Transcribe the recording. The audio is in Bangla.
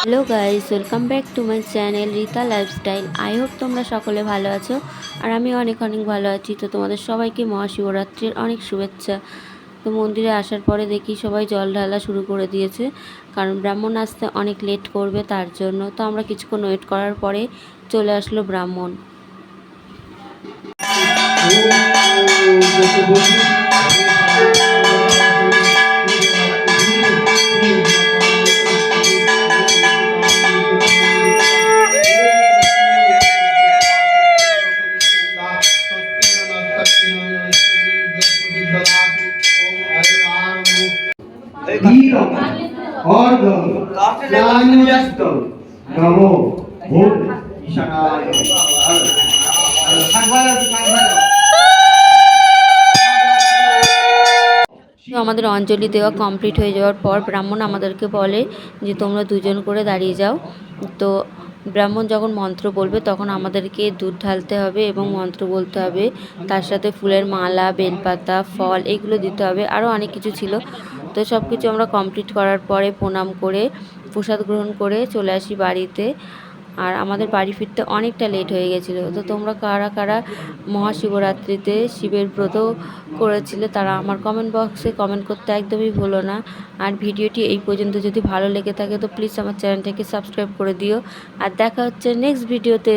Hello guys welcome back to my channel Rita lifestyle I hope তোমরা সকলে ভালো আছো, আর আমি অনেক অনেক ভালো আছি। তো তোমাদের সবাইকে মহাশিবরাত্রির অনেক শুভেচ্ছা। তো মন্দিরে আসার পরে দেখি সবাই জল ঢালা শুরু করে দিয়েছে, কারণ ব্রাহ্মণ আসতে অনেক লেট করবে তার জন্য। তো আমরা কিছুক্ষণ ওয়েট করার পরে চলে আসলো ব্রাহ্মণ। আচ্ছা। আমাদের অঞ্জলি দেওয়া কমপ্লিট হয়ে যাওয়ার পর ব্রাহ্মণ আমাদেরকে বলে যে তোমরা দুজন করে দাঁড়িয়ে যাও। তো ব্রাহ্মণ যখন মন্ত্র বলবে তখন আমাদেরকে দুধ ঢালতে হবে এবং মন্ত্র বলতে হবে। তার সাথে ফুলের মালা বেলপাতা ফল এগুলো দিতে হবে। আরও অনেক কিছু ছিল। তো সব কিছু আমরা কমপ্লিট করার পরে প্রণাম করে, প্রসাদ গ্রহণ করে চলে আসি বাড়িতে। আর আমাদের বাড়ি ফিরতে অনেকটা লেট হয়ে গেছিল। তো তোমরা কারা কারা মহাশিবরাত্রিতে শিবের ব্রত করেছিলে তারা আমার কমেন্ট বক্সে কমেন্ট করতে একদমই ভুলো না। আর ভিডিওটি এই পর্যন্ত যদি ভালো লেগে থাকে তো প্লিজ আমার চ্যানেলটাকে সাবস্ক্রাইব করে দিও। আর দেখা হচ্ছে নেক্সট ভিডিওতে